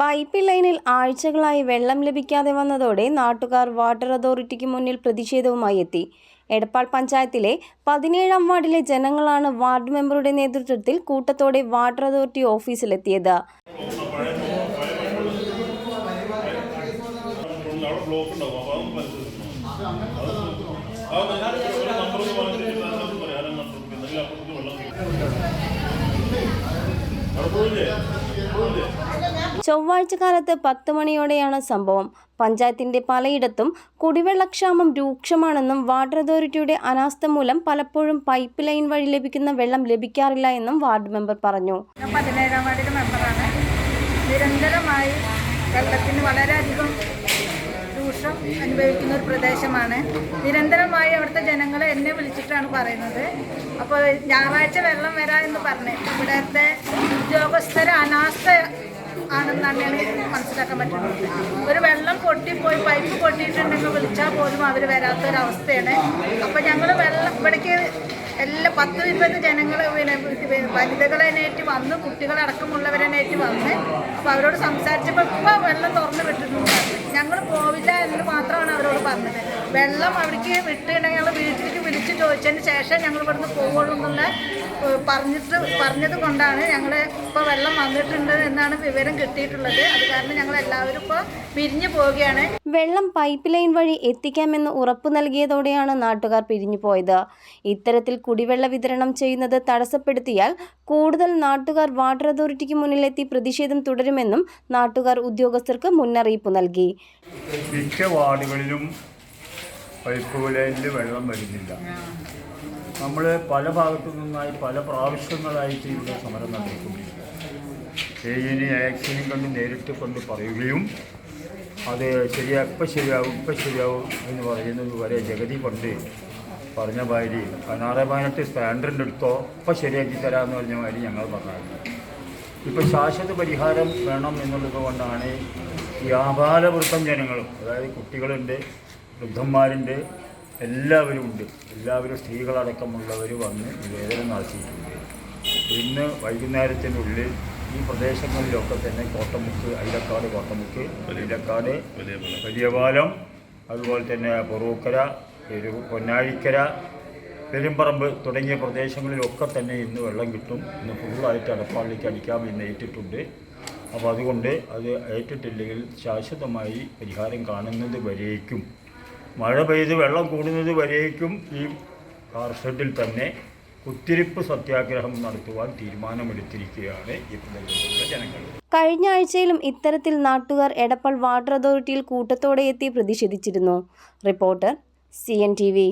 Pipe ലൈനിൽ ആഴ്ചകളായി വെള്ളം ലഭിക്കാതെ വന്നതോടെ നാട്ടുകാർ വാട്ടർ അതോറിറ്റിക്ക് മുന്നിൽ പ്രതിഷേധവുമായി എത്തി എടപ്പാൾ പഞ്ചായത്തിലെ പതിനേഴാം വാർഡിലെ ജനങ്ങളാണ് വാർഡ് മെമ്പറുടെ നേതൃത്വത്തിൽ കൂട്ടത്തോടെ വാട്ടർ അതോറിറ്റി ഓഫീസിലെത്തിയത്. ബ്ലോക്ക് ഉണ്ടാവും ചൊവ്വാഴ്ച കാലത്ത് പത്ത് മണിയോടെയാണ് സംഭവം. പഞ്ചായത്തിന്റെ പലയിടത്തും കുടിവെള്ളക്ഷാമം രൂക്ഷമാണെന്നും വാട്ടർ അതോറിറ്റിയുടെ അനാസ്ഥ മൂലം പലപ്പോഴും പൈപ്പ് ലൈൻ വഴി ലഭിക്കുന്ന വെള്ളം ലഭിക്കാറില്ല എന്നും വാർഡ് മെമ്പർ പറഞ്ഞു. മെമ്പറാണ്. നിരന്തരമായി വെള്ളത്തിന് വളരെയധികം ദൂഷം അനുഭവിക്കുന്ന ഒരു പ്രദേശമാണ്. നിരന്തരമായി അവിടുത്തെ ജനങ്ങൾ എന്നെ വിളിച്ചിട്ടാണ് പറയുന്നത്. അപ്പോൾ ഞായറാഴ്ച വെള്ളം വരാ എന്ന് പറഞ്ഞ്. ഇവിടുത്തെ ഉദ്യോഗസ്ഥരെ അനാസ്ഥ ആണെന്നാണ് എനിക്ക് മനസ്സിലാക്കാൻ പറ്റുന്നത്. ഒരു വെള്ളം പൊട്ടിപ്പോയി പൈപ്പ് പൊട്ടിയിട്ടുണ്ടെങ്കിൽ വിളിച്ചാൽ പോലും അവർ വരാത്തൊരവസ്ഥയാണ്. അപ്പോൾ ഞങ്ങൾ വെള്ളം ഇവിടേക്ക് എല്ലാ പത്ത് ഇരുപത് ജനങ്ങൾ പിന്നെ വനിതകളെന്നേറ്റ് വന്ന് കുട്ടികളടക്കമുള്ളവരെന്നേറ്റ് വന്ന് അപ്പോൾ അവരോട് സംസാരിച്ചപ്പോൾ ഇപ്പോൾ വെള്ളം തുറന്ന് വിട്ടിട്ടുണ്ട്. ഞങ്ങൾ പോവില്ല എന്ന് മാത്രമാണ് അവരോട് പറഞ്ഞത്. വെള്ളം അവിടേക്ക് വിട്ടിട്ടുണ്ടെങ്കിൽ ഞങ്ങൾ വിളിച്ച് ചോദിച്ചതിന് ശേഷം ഞങ്ങൾ ഇവിടുന്ന് പോവുള്ളൂ എന്നുള്ള പറഞ്ഞിട്ട് പറഞ്ഞത് കൊണ്ടാണ് ഞങ്ങൾ ഇപ്പോൾ വെള്ളം വന്നിട്ടുണ്ട് എന്നാണ് വിവരം കിട്ടിയിട്ടുള്ളത്. അത് കാരണം ഞങ്ങൾ എല്ലാവരും ഇപ്പോൾ പിരിഞ്ഞു പോവുകയാണ്. വെള്ളം പൈപ്പ് ലൈൻ വഴി എത്തിക്കാമെന്ന് ഉറപ്പു നൽകിയതോടെയാണ് നാട്ടുകാർ പിരിഞ്ഞു പോയത്. ഇത്തരത്തിൽ കുടിവെള്ള വിതരണം ചെയ്യുന്നത് തടസ്സപ്പെടുത്തിയാൽ കൂടുതൽ നാട്ടുകാർ വാട്ടർ അതോറിറ്റിക്ക് മുന്നിലെത്തി പ്രതിഷേധം തുടരുമെന്നും നാട്ടുകാർ ഉദ്യോഗസ്ഥർക്ക് മുന്നറിയിപ്പ് നൽകി. മിക്ക വാർഡുകളിലും പൈപ്പ് ലൈനിൽ വെള്ളം വരുന്നില്ല. നമ്മൾ പല ഭാഗത്തു നിന്നായി പല പ്രാവശ്യങ്ങളായിട്ട് ഇവിടെ സമരം നടത്തിക്കൊണ്ടിരിക്കുക. ഏജിനെ ആക്സിനും കണ്ട് നേരിട്ട് കൊണ്ട് പറയുകയും അത് ശരിയാ ഇപ്പം ശരിയാവും ഇപ്പം ശരിയാവും എന്ന് പറയുന്നത് വരെ ജഗതി പണ്ട് പറഞ്ഞ മാതിരി പതിനാറ് പതിനെട്ട് സ്റ്റാൻഡേർഡ് എടുത്തോ ഇപ്പം ശരിയാക്കി തരാമെന്ന് പറഞ്ഞ മാതിരി ഞങ്ങൾ പറഞ്ഞായിരുന്നു. ഇപ്പം ശാശ്വത പരിഹാരം വേണം എന്നുള്ളത് കൊണ്ടാണ് വ്യാപാരവൃത്തം ജനങ്ങളും അതായത് കുട്ടികളുണ്ട് വൃദ്ധന്മാരുണ്ട് എല്ലാവരും ഉണ്ട്. എല്ലാവരും സ്ത്രീകളടക്കമുള്ളവർ വന്ന് നിവേദനം നടത്തിയിട്ടുണ്ട്. ഇന്ന് വൈകുന്നേരത്തിനുള്ളിൽ ഈ പ്രദേശങ്ങളിലൊക്കെ തന്നെ കോട്ടമുക്ക് അയിലക്കാട് കോട്ടമുക്ക് അയിലക്കാട് വലിയപാലം അതുപോലെ തന്നെ പൊറൂക്കര പൊന്നാഴിക്കര പെരുമ്പറമ്പ് തുടങ്ങിയ പ്രദേശങ്ങളിലൊക്കെ തന്നെ ഇന്ന് വെള്ളം കിട്ടും. ഇന്ന് ഫുള്ളായിട്ട് അടപ്പാളിലേക്ക് അടിക്കാം എന്ന് ഏറ്റിട്ടുണ്ട്. അപ്പോൾ അതുകൊണ്ട് അത് ഏറ്റിട്ടില്ലെങ്കിൽ ശാശ്വതമായി പരിഹാരം കാണുന്നത് വരേക്കും. മഴ പെയ്ത് വെള്ളം കൂടുന്നത് വരേക്കും ഈ കാർഷെഡിൽ തന്നെ കുത്തിരിപ്പ് സത്യാഗ്രഹം നടത്തുവാൻ തീരുമാനമെടുത്തിരിക്കുകയാണ് ഈ പ്രദേശത്തുള്ള ജനങ്ങൾ. കഴിഞ്ഞ ആഴ്ചയിലും ഇത്തരത്തിൽ നാട്ടുകാർ എടപ്പാൾ വാട്ടർ അതോറിറ്റിയിൽ കൂട്ടത്തോടെ എത്തി പ്രതിഷേധിച്ചിരുന്നു. Reporter C N T V.